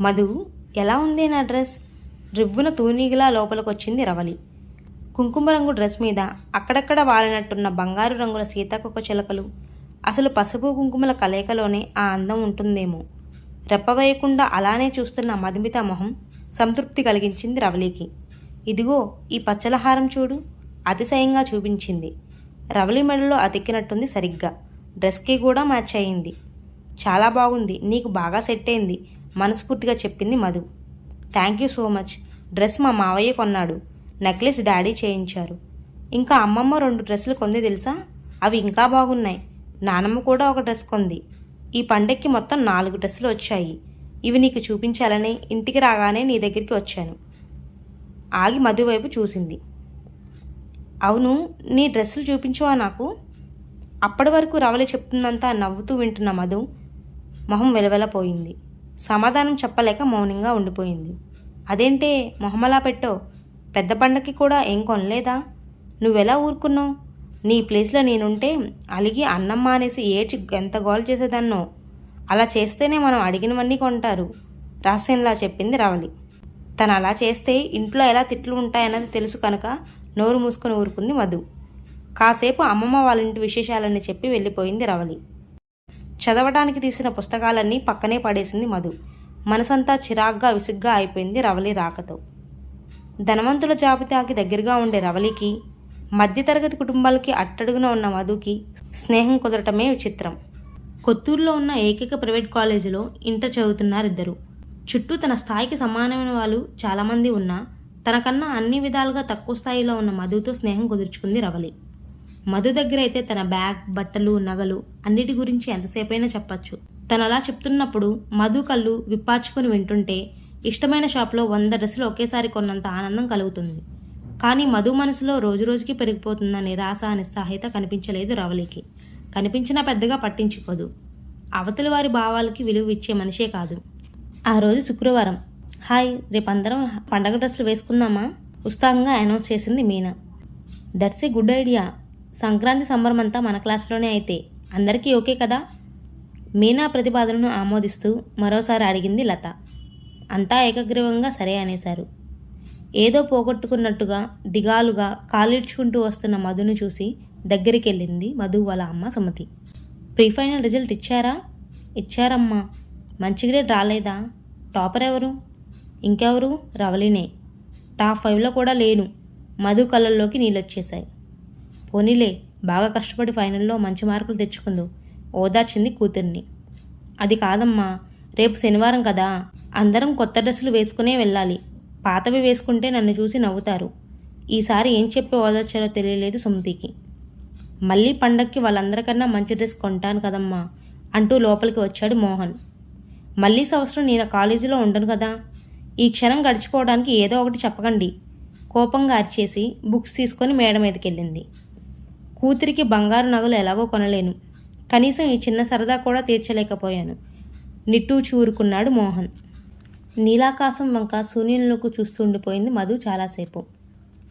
మధు ఎలా ఉంది నా డ్రెస్? రివ్వున తూనీగిలా లోపలికొచ్చింది రవలి. కుంకుమ రంగు డ్రెస్ మీద అక్కడక్కడ వాలినట్టున్న బంగారు రంగుల సీతాకొక చిలకలు. అసలు పసుపు కుంకుమల కలయికలోనే ఆ అందం ఉంటుందేమో. రెప్పవేయకుండా అలానే చూస్తున్న మధుమిత మొహం సంతృప్తి కలిగించింది రవలికి. ఇదిగో ఈ పచ్చలహారం చూడు. అతిశయంగా చూపించింది. రవలి మెడలో అతికినట్టుంది సరిగ్గా. డ్రెస్కి కూడా మ్యాచ్ అయింది. చాలా బాగుంది. నీకు బాగా సెట్ అయింది. మనస్ఫూర్తిగా చెప్పింది Madhu. Thank you so much. Dress మా మావయ్య కొన్నాడు. నెక్లెస్ డాడీ చేయించారు. ఇంకా అమ్మమ్మ రెండు డ్రెస్సులు కొంది తెలుసా? అవి ఇంకా బాగున్నాయి. నానమ్మ కూడా ఒక డ్రెస్ కొంది. ఈ పండక్కి మొత్తం నాలుగు డ్రెస్సులు వచ్చాయి. ఇవి నీకు చూపించాలని ఇంటికి రాగానే నీ దగ్గరికి వచ్చాను. ఆగి మధు వైపు చూసింది. అవును నీ డ్రెస్సులు చూపించవా నాకు? అప్పటి వరకు రవలి చెప్తుందంతా నవ్వుతూ వింటున్న మధు మొహం వెలవెలపోయింది. సమాధానం చెప్పలేక మౌనంగా ఉండిపోయింది. అదేంటే మొహమలా పెట్టో పెద్ద పండక్కి కూడా ఏం కొనలేదా? నువ్వెలా ఊరుకున్నావు? నీ ప్లేస్లో నేనుంటే అలిగి అన్నం మానేసి ఏడ్చి ఎంత గోల్ చేసేదాన్నో? అలా చేస్తేనే మనం అడిగినవన్నీ కొంటారు రహస్యంలా చెప్పింది రవలి. తను అలా చేస్తే ఇంట్లో ఎలా తిట్లు ఉంటాయన్నది తెలుసు కనుక నోరు మూసుకొని ఊరుకుంది మధు. కాసేపు అమ్మమ్మ వాళ్ళ ఇంటి విశేషాలన్నీ చెప్పి వెళ్ళిపోయింది రవలి. చదవడానికి తీసిన పుస్తకాలన్నీ పక్కనే పడేసింది మధు. మనసంతా చిరాగ్గా విసుగ్గా అయిపోయింది రవలి రాకతో. ధనవంతుల జాబితాకి దగ్గరగా ఉండే రవలికి మధ్యతరగతి కుటుంబాలకి అట్టడుగున ఉన్న మధుకి స్నేహం కుదరటమే విచిత్రం. కొత్తూరులో ఉన్న ఏకైక ప్రైవేట్ కాలేజీలో ఇంటర్ చదువుతున్నారు ఇద్దరు చుట్టూ తన స్థాయికి సమానమైన వాళ్ళు చాలామంది ఉన్నా తనకన్నా అన్ని విధాలుగా తక్కువ స్థాయిలో ఉన్న మధుతో స్నేహం కుదుర్చుకుంది రవలి. మధు దగ్గర అయితే తన బ్యాగ్ బట్టలు నగలు అన్నిటి గురించి ఎంతసేపైనా చెప్పచ్చు. తను అలా చెప్తున్నప్పుడు మధు కళ్ళు విప్పార్చుకుని వింటుంటే ఇష్టమైన షాప్లో వంద డ్రెస్సులు ఒకేసారి కొన్నంత ఆనందం కలుగుతుంది. కానీ మధు మనసులో రోజురోజుకి పెరిగిపోతున్న నిరాశ నిస్సహాయత కనిపించలేదు రవలికి. కనిపించినా పెద్దగా పట్టించుకోదు. అవతలి వారి భావాలకి విలువ ఇచ్చే మనిషే కాదు. ఆ రోజు శుక్రవారం. హాయ్ రేపు అందరం పండగ డ్రెస్సులు వేసుకుందామా? ఉత్సాహంగా అనౌన్స్ చేసింది Meena. That's a good idea. Sankranti సంబరం అంతా మన క్లాస్లోనే అయితే. అందరికీ ఓకే కదా? మీనా ప్రతిపాదనను ఆమోదిస్తూ మరోసారి అడిగింది లత. అంతా ఏకగ్రీవంగా సరే అనేశారు. ఏదో పోగొట్టుకున్నట్టుగా దిగాలుగా కాలిడ్చుకుంటూ వస్తున్న మధును చూసి దగ్గరికి వెళ్ళింది మధు వాళ్ళ అమ్మ సుమతి. ప్రీ ఫైనల్ రిజల్ట్ ఇచ్చారా? ఇచ్చారమ్మా. మంచి గ్రేడ్ రాలేదా? టాపర్ ఎవరు? ఇంకెవరు? రవలినే టాప్ ఫైవ్లో కూడా లేను. మధు కళ్ళల్లోకి నీళ్ళొచ్చేశాయి. పోనీలే బాగా కష్టపడి ఫైనల్లో మంచి మార్కులు తెచ్చుకుందు. ఓదార్చింది కూతుర్ని. అది కాదమ్మా రేపు శనివారం కదా. అందరం కొత్త డ్రెస్సులు వేసుకునే వెళ్ళాలి. పాతవి వేసుకుంటే నన్ను చూసి నవ్వుతారు. ఈసారి ఏం చెప్పి ఓదార్చారో తెలియలేదు సుమతికి. మళ్ళీ పండక్కి వాళ్ళందరికన్నా మంచి డ్రెస్ కొంటాను కదమ్మా అంటూ లోపలికి వచ్చాడు మోహన్. మళ్ళీ సంవత్సరం నేను కాలేజీలో ఉండను కదా. ఈ క్షణం గడిచిపోవడానికి ఏదో ఒకటి చెప్పకండి. కోపంగా అరిచేసి బుక్స్ తీసుకొని మేడ మీదకెళ్ళింది. కూతురికి బంగారు నగలు ఎలాగో కొనలేను. కనీసం ఈ చిన్న సరదా కూడా తీర్చలేకపోయాను. నిట్టూ చూరుకున్నాడు మోహన్. నీలాకాశం వంక శూన్యంలోకి చూస్తుండిపోయింది మధు చాలాసేపు.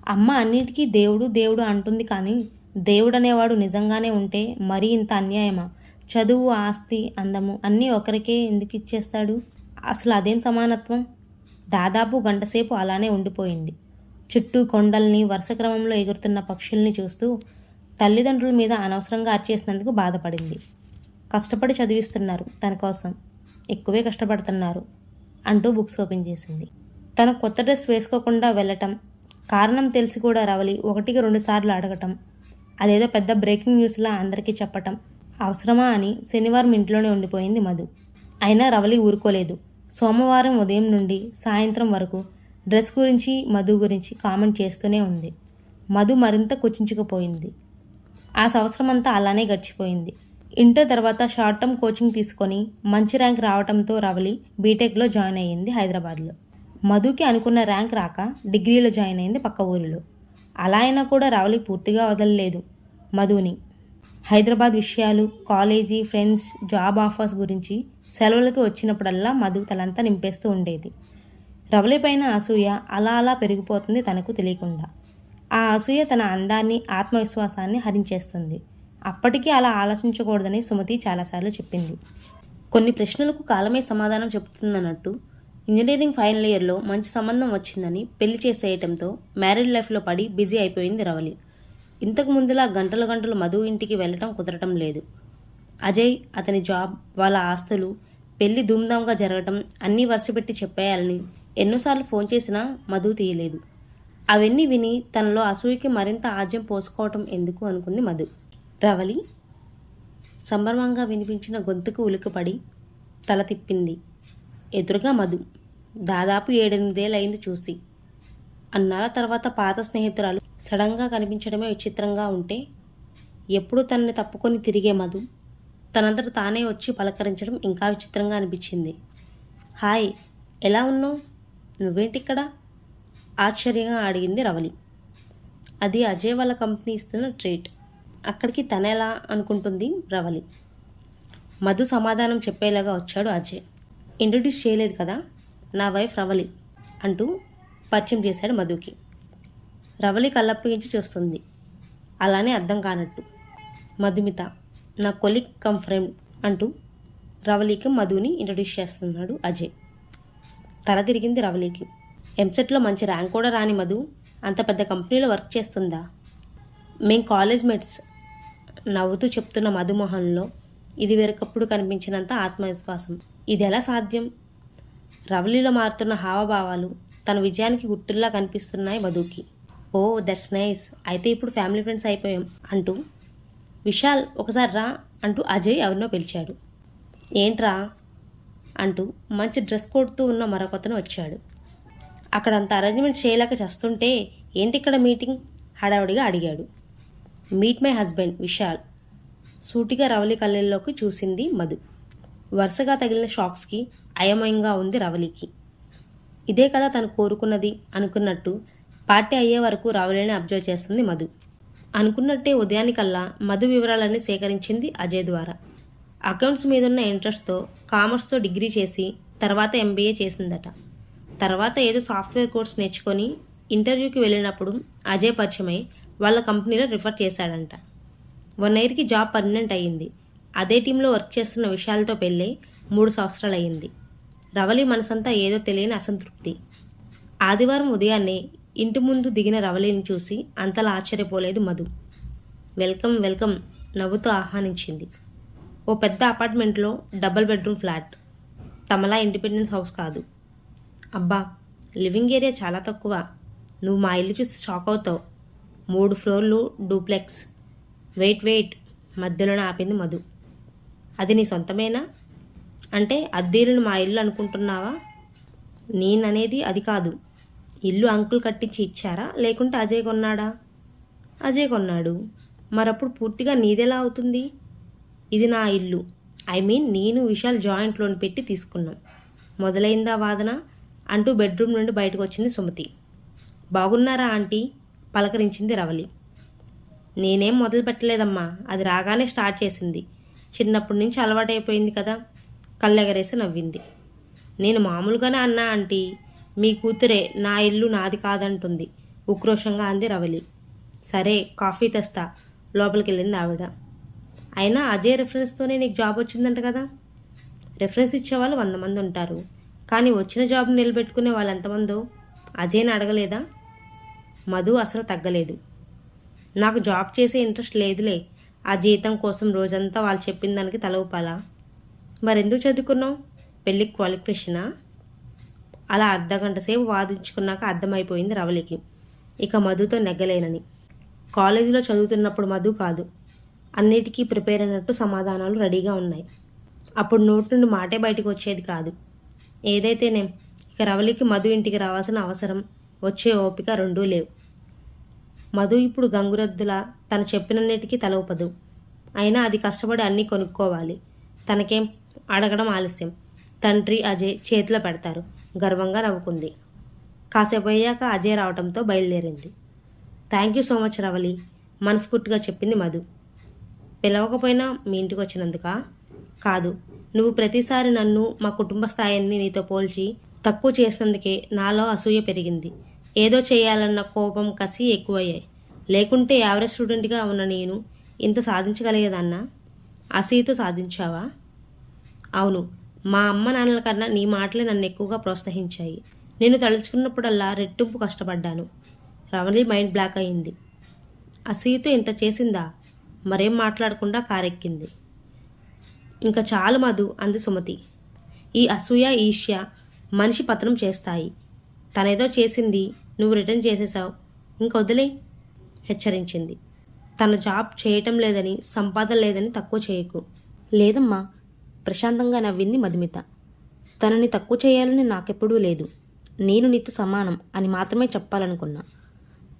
అమ్మ అన్నిటికీ దేవుడు దేవుడు అంటుంది కానీ దేవుడనేవాడు నిజంగానే ఉంటే మరీ ఇంత అన్యాయమా? చదువు ఆస్తి అందము అన్నీ ఒకరికే ఎందుకు ఇచ్చేస్తాడు? అసలు అదేం సమానత్వం? దాదాపు గంటసేపు అలానే ఉండిపోయింది. చుట్టూ కొండల్ని వరుస క్రమంలో ఎగురుతున్న పక్షుల్ని చూస్తూ తల్లిదండ్రుల మీద అనవసరంగా అరిచేసినందుకు బాధపడింది. కష్టపడి చదివిస్తున్నారు తన కోసం. ఎక్కువే కష్టపడుతున్నారు అంటూ బుక్స్ ఓపెన్ చేసింది. తన కొత్త డ్రెస్ వేసుకోకుండా వెళ్ళటం కారణం తెలిసి కూడా రవలి ఒకటికి రెండు సార్లు అడగటం అదేదో పెద్ద బ్రేకింగ్ న్యూస్లా అందరికీ చెప్పటం అవసరమా అని శనివారం ఇంట్లోనే ఉండిపోయింది మధు. అయినా రవలి ఊరుకోలేదు. సోమవారం ఉదయం నుండి సాయంత్రం వరకు డ్రెస్ గురించి మధు గురించి కామెంట్ చేస్తూనే ఉంది. మధు మరింత కుచించుకుపోయింది. ఆ సంవత్సరం అంతా అలానే గడిచిపోయింది. ఇంటర్ తర్వాత షార్ట్ టర్మ్ కోచింగ్ తీసుకొని మంచి ర్యాంక్ రావడంతో రవలి బీటెక్లో జాయిన్ అయ్యింది హైదరాబాద్లో. మధుకి అనుకున్న ర్యాంక్ రాక డిగ్రీలో జాయిన్ అయింది పక్క ఊరిలో. అలా అయినా కూడా రవలి పూర్తిగా వదలలేదు మధుని. హైదరాబాద్ విషయాలు కాలేజీ ఫ్రెండ్స్ జాబ్ ఆఫర్స్ గురించి సెలవులకు వచ్చినప్పుడల్లా మధు తలంతా నింపేస్తూ ఉండేది. రవలి పైన అసూయ అలా అలా పెరిగిపోతుంది తనకు తెలియకుండా. ఆ అసూయ తన అందాన్ని ఆత్మవిశ్వాసాన్ని హరించేస్తుంది. అప్పటికీ అలా ఆలోచించకూడదని సుమతి చాలాసార్లు చెప్పింది. కొన్ని ప్రశ్నలకు కాలమే సమాధానం చెబుతుందన్నట్టు ఇంజనీరింగ్ ఫైనల్ ఇయర్లో మంచి సంబంధం వచ్చిందని పెళ్ళి చేసేయటంతో మ్యారీడ్ లైఫ్లో పడి బిజీ అయిపోయింది రవలి. ఇంతకు ముందులా గంటలు గంటలు మధు ఇంటికి వెళ్ళటం కుదరటం లేదు. అజయ్ అతని జాబ్ వాళ్ళ ఆస్తులు పెళ్ళి ధూమ్ధామ్గా జరగటం అన్నీ వరుసపెట్టి చెప్పేయాలని ఎన్నోసార్లు ఫోన్ చేసినా మధు తీయలేదు. అవన్నీ విని తనలో అసూయకి మరింత ఆజ్యం పోసుకోవటం ఎందుకు అనుకుంది మధు. రవలి సంభ్రమంగా వినిపించిన గొంతుకు ఉలికపడి తల తిప్పింది. ఎదురుగా మధు దాదాపు ఏడెనిమిదేళ్ళయింది చూసి. అన్నాళ్ళ తర్వాత పాత స్నేహితురాలు సడన్గా కనిపించడమే విచిత్రంగా ఉంటే ఎప్పుడు తనని తప్పుకొని తిరిగే మధు తనంతట తానే వచ్చి పలకరించడం ఇంకా విచిత్రంగా అనిపించింది. హాయ్ ఎలా ఉన్నావు? నువ్వేంటిక్కడ? ఆశ్చర్యంగా అడిగింది రవలి. అది అజయ్ వాళ్ళ కంపెనీ ఇస్తున్న ట్రీట్. అక్కడికి తనేలా అనుకుంటుంది రవలి. మధు సమాధానం చెప్పేలాగా వచ్చాడు అజయ్. ఇంట్రడ్యూస్ చేయలేదు కదా? నా వైఫ్ రవలి అంటూ పరిచయం చేశాడు మధుకి. రవలి కళ్ళప్పగించి చూస్తుంది. అలానే అర్థం కానట్టు. మధుమిత నా కొలిక్ కమ్ ఫ్రెండ్ అంటూ రవలికి మధుని ఇంట్రడ్యూస్ చేస్తున్నాడు అజయ్. తల తిరిగింది రవలికి. ఎంసెట్లో మంచి ర్యాంక్ కూడా రాని మధు అంత పెద్ద కంపెనీలో వర్క్ చేస్తుందా? మేం కాలేజ్ మేట్స్ నవ్వుతూ చెప్తున్న మధుమోహన్లో ఇది వేరొకప్పుడు కనిపించినంత ఆత్మవిశ్వాసం. ఇది ఎలా సాధ్యం? రవలిలో మారుతున్న హావభావాలు తన విజయానికి గుర్తుల్లా కనిపిస్తున్నాయి మధుకి. Oh that's nice. అయితే ఇప్పుడు ఫ్యామిలీ ఫ్రెండ్స్ అయిపోయాం అంటూ విశాల్ ఒకసారి రా అంటూ అజయ్ ఎవరినో పిలిచాడు. ఏంట్రా? అంటూ మంచి డ్రెస్ కోడ్తో ఉన్న మరొకతను వచ్చాడు. అక్కడ అంత అరేంజ్మెంట్ చేయలేక చేస్తుంటే ఏంటి ఇక్కడ మీటింగ్ హడావుడిగా అడిగాడు. Meet my husband Vishal. సూటిగా రవలి కళ్ళల్లోకి చూసింది మధు. వరుసగా తగిలిన షాక్స్కి అయమయంగా ఉంది రవలికి. ఇదే కదా తను కోరుకున్నది అనుకున్నట్టు పార్టీ అయ్యే వరకు రవలిని అబ్జర్వ్ చేస్తుంది మధు. అనుకున్నట్టే ఉదయానికల్లా మధు వివరాలన్నీ సేకరించింది అజయ్ ద్వారా. అకౌంట్స్ మీదున్న ఇంట్రెస్ట్తో కామర్స్తో డిగ్రీ చేసి తర్వాత ఎంబీఏ చేసిందట. తర్వాత ఏదో సాఫ్ట్వేర్ కోర్స్ నేర్చుకొని ఇంటర్వ్యూకి వెళ్ళినప్పుడు అజయ్ పరిచయమై వాళ్ళ కంపెనీలో రిఫర్ చేశాడంట. వన్ ఇయర్కి జాబ్ పర్మనెంట్ అయ్యింది. అదే టీంలో వర్క్ చేస్తున్న విషయాలతో పెళ్ళై మూడు సంవత్సరాలు అయ్యింది. రవలి మనసంతా ఏదో తెలియని అసంతృప్తి. ఆదివారం ఉదయాన్నే ఇంటి ముందు దిగిన రవలిని చూసి అంతలా ఆశ్చర్యపోలేదు మధు. వెల్కమ్ వెల్కమ్ నవ్వుతూ ఆహ్వానించింది. ఓ పెద్ద అపార్ట్మెంట్లో డబుల్ బెడ్రూమ్ ఫ్లాట్. తమలా ఇండిపెండెన్స్ హౌస్ కాదు. అబ్బా లివింగ్ ఏరియా చాలా తక్కువ. నువ్వు మా ఇల్లు చూసి షాక్ అవుతావు. మూడు ఫ్లోర్లు డూప్లెక్స్. Wait wait. మధ్యలోనే ఆపింది మధు. అది నీ సొంతమేనా? అంటే అద్దీలను మా ఇల్లు అనుకుంటున్నావా? నేననేది అది కాదు. ఇల్లు అంకుల్ కట్టించి ఇచ్చారా? లేకుంటే అజయ్ కొన్నాడా? అజయ్ కొన్నాడు. మరప్పుడు పూర్తిగా నీదెలా అవుతుంది? ఇది నా ఇల్లు. ఐ మీన్ నేను విశాల్ జాయింట్ లోన్ పెట్టి తీసుకున్నాం. మొదలైందా వాదన? అంటూ బెడ్రూమ్ నుండి బయటకు వచ్చింది సుమతి. బాగున్నారా ఆంటీ? పలకరించింది రవలి. నేనేం మొదలు పెట్టలేదమ్మా అది రాగానే స్టార్ట్ చేసింది. చిన్నప్పటి నుంచి అలవాటైపోయింది కదా కళ్ళెగరేసి నవ్వింది. నేను మామూలుగానే అన్నా ఆంటీ మీ కూతురే నా ఇల్లు నాది కాదంటుంది ఉక్రోషంగా అంది రవలి. సరే కాఫీ తెస్తా లోపలికి వెళ్ళింది ఆవిడ. అయినా అజయ్ రెఫరెన్స్తోనే నీకు జాబ్ వచ్చిందంట కదా? రెఫరెన్స్ ఇచ్చేవాళ్ళు వంద మంది ఉంటారు. కానీ వచ్చిన జాబ్ని నిలబెట్టుకునే వాళ్ళు ఎంతమందో అజయ్ని అడగలేదా? మధు అసలు తగ్గలేదు. నాకు జాబ్ చేసే ఇంట్రెస్ట్ లేదులే. ఆ జీతం కోసం రోజంతా వాళ్ళు చెప్పిన దానికి తలవుపాలా మరెందుకు చదువుకున్నావు? పెళ్ళికి క్వాలిఫికేషనా అలా అర్ధగంట సేపు వాదించుకున్నాక అర్థమైపోయింది రవలికి ఇక మధుతో నెగ్గలేనని. కాలేజీలో చదువుతున్నప్పుడు మధు కాదు. అన్నిటికీ ప్రిపేర్ అయినట్టు సమాధానాలు రెడీగా ఉన్నాయి. అప్పుడు నోటి నుండి మాటే బయటకు వచ్చేది కాదు. ఏదైతేనేం? ఇక రవలికి మధు ఇంటికి రావాల్సిన అవసరం. వచ్చే ఓపిక రెండూ లేవు. మధు ఇప్పుడు గంగురద్దుల తను చెప్పినన్నిటికీ తలవపదు అయినా అది కష్టపడి అన్నీ కొనుక్కోవాలి. తనకేం? అడగడం ఆలస్యం. తండ్రి అజయ్ చేతిలో పెడతారు. గర్వంగా నవ్వుకుంది. కాసేపు అయ్యాక అజయ్ రావడంతో బయలుదేరింది. Thank you so much Ravali మనస్ఫూర్తిగా చెప్పింది మధు. పిలవకపోయినా మీ ఇంటికి వచ్చినందుక? కాదు. నువ్వు ప్రతిసారి నన్ను మా కుటుంబ స్థాయిని నీతో పోల్చి తక్కువ చేసినందుకే నాలో అసూయ పెరిగింది. ఏదో చేయాలన్న కోపం కసి ఎక్కువయ్యాయి. లేకుంటే యావరేజ్ స్టూడెంట్గా ఉన్న నేను ఇంత సాధించగలిగేదన్నా? అసూయతో సాధించావా? అవును. మా అమ్మ నాన్నల కన్నా నీ మాటలే నన్ను ఎక్కువగా ప్రోత్సహించాయి. నేను తలుచుకున్నప్పుడల్లా రెట్టింపు కష్టపడ్డాను. రమణి మైండ్ బ్లాక్ అయింది. అసూయతో ఇంత చేసిందా? మరేం మాట్లాడకుండా కారెక్కింది. ఇంకా చాలు మధు అంది సుమతి. ఈ అసూయ ఈష్య మనిషి పతనం చేస్తాయి. తనేదో చేసింది నువ్వు రిటర్న్ చేసేసావు ఇంక వదిలే హెచ్చరించింది. తన జాబ్ చేయటం లేదని సంపాదన లేదని తక్కువ చేయకు. లేదమ్మా ప్రశాంతంగా నవ్వింది మధుమిత. తనని తక్కువ చేయాలని నాకెప్పుడూ లేదు. నేను నీతో సమానం అని మాత్రమే చెప్పాలనుకున్నా.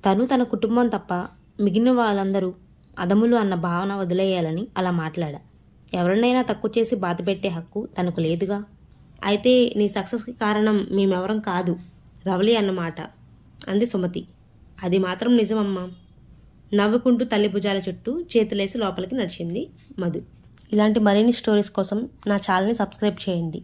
తను తన కుటుంబం తప్ప మిగిలిన వాళ్ళందరూ అదములు అన్న భావన వదిలేయాలని అలా మాట్లాడా. ఎవరినైనా తక్కువ చేసి బాధ పెట్టే హక్కు తనకు లేదుగా. అయితే నీ సక్సెస్కి కారణం మేమెవరం కాదు. రవలి అన్నమాట. అంది సుమతి. అది మాత్రం నిజమమ్మా. నవ్వుకుంటూ తల్లి భుజాల చుట్టూ చేతులేసి లోపలికి నడిచింది మధు. ఇలాంటి మరిన్ని స్టోరీస్ కోసం నా ఛానల్ని సబ్స్క్రైబ్ చేయండి.